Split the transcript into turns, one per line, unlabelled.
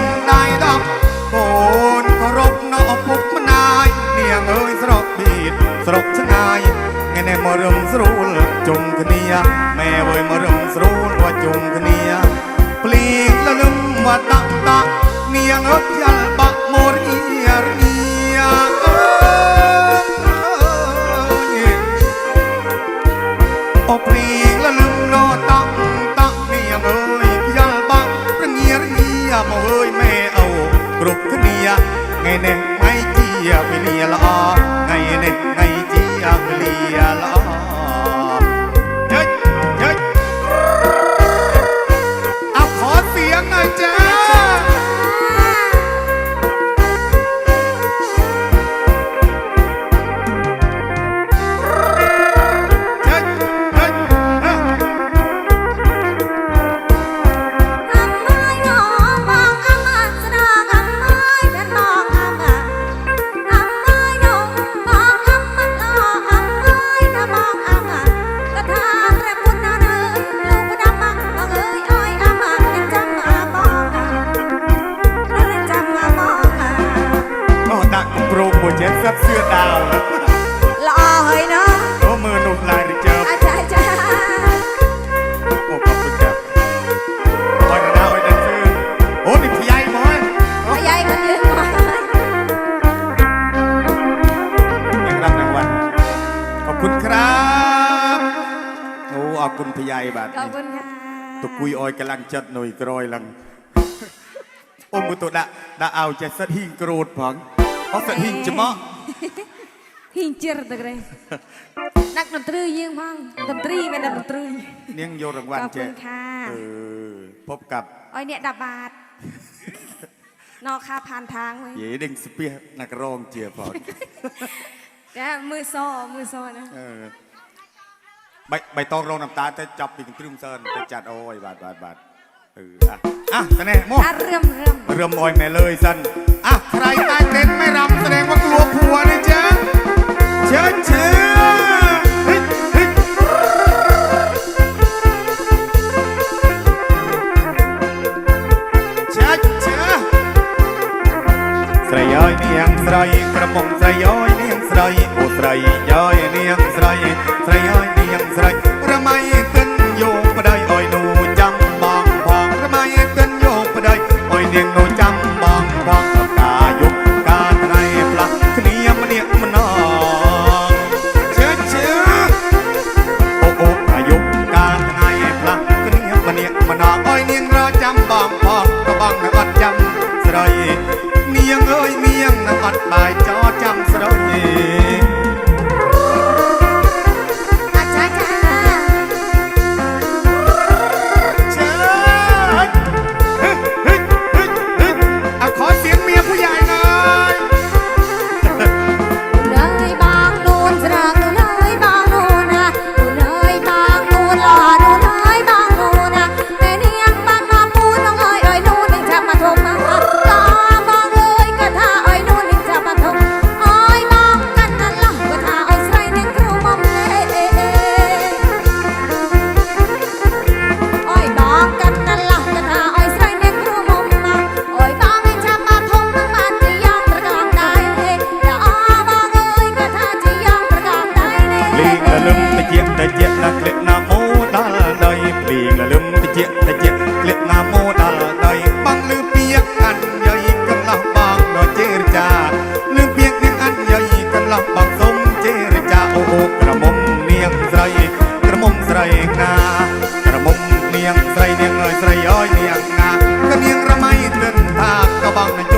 ងដៃដប់កូនគោរពនៅឪពុកម្ដាយនាងអើយស្រុកពីស្រុកឆ្ងាយថ្ងៃនេះមករំស្រួលជុំគ្នាម៉ែអើយមករំស្រួលក៏ជុំគ្នាភ្លៀងលលឹមមកតាក់តាក់នាងអើយ မဟိုမဲအိုဂရုခနီယာငိုင်းနေမိုက်ကြီးယာပလီယာလာငိုင်းနေငိုင်းကြီးယာပလီယာလာ សិតសឿដាវ
ល្អហើយណា
អូមើលនោះឡើងរីចើបអា
ចាចា
អូកុំទៅចាប់បងណាអុយដល់សឿអូនេះភ័យមកភ
័យក៏លឿនមក
យ៉ាងណាស់ណាស់វត្តអរគុណครับអូអរគុណភ័យបាទអរ
គុណค่ะទុគួយ
អុយកលាំងចិត្តនុយក្រយឡើងអូមើលទៅដាក់ដាក់ឲ្យចេះសិតហ៊ីងក្រូតផងអត់សិតហ៊ីងច្មោ
ះ hincer tak re. Nak menteri yang mang, menteri เป็นดนตรี
เนียงโยรางวัลขอบเจ๊คุณ
ค่ะเอ
อพบกับ
อ้อยเนี่ยดับบาทนอค่าผ่านทางไว้เ
ยเด้งสเปียร์นักร้องเจียพร
นะมือโซอมือโซอนะ
เออใบใบตองรองน้ำตาจะจับปิงตรึมเซินจะจัดโอ้ยบาดบาดบาดเอออะอะแสดงโม่อะ
เริ่มเริ่ม
เริ่มออยแม่เลยสันอะใครตายเต้นไม่รำแสดงว่ากลัวผัวนะเจ๊ ស្រ័យអើយនាងស្រ័យក្រមុំស្រ័យអើយនាងស្រ័យអូស្រ័យអើយនាងស្រ័យស្រ័យអើយនាងស្រ័ my ជាតិចលៀបណាមោដល់ដៃបងលឺពីកអញយីកំឡោះបងដល់ជេរចាលឺពីកនាងអញយីកំឡោះបងសុំជេរចាអូអូក្រមុំនាងស្រីក្រមុំស្រីណាក្រមុំនាងស្រីនាងអើយស្រីអើយនាងណាក៏នាងរមៃទិនថាក៏បងនឹង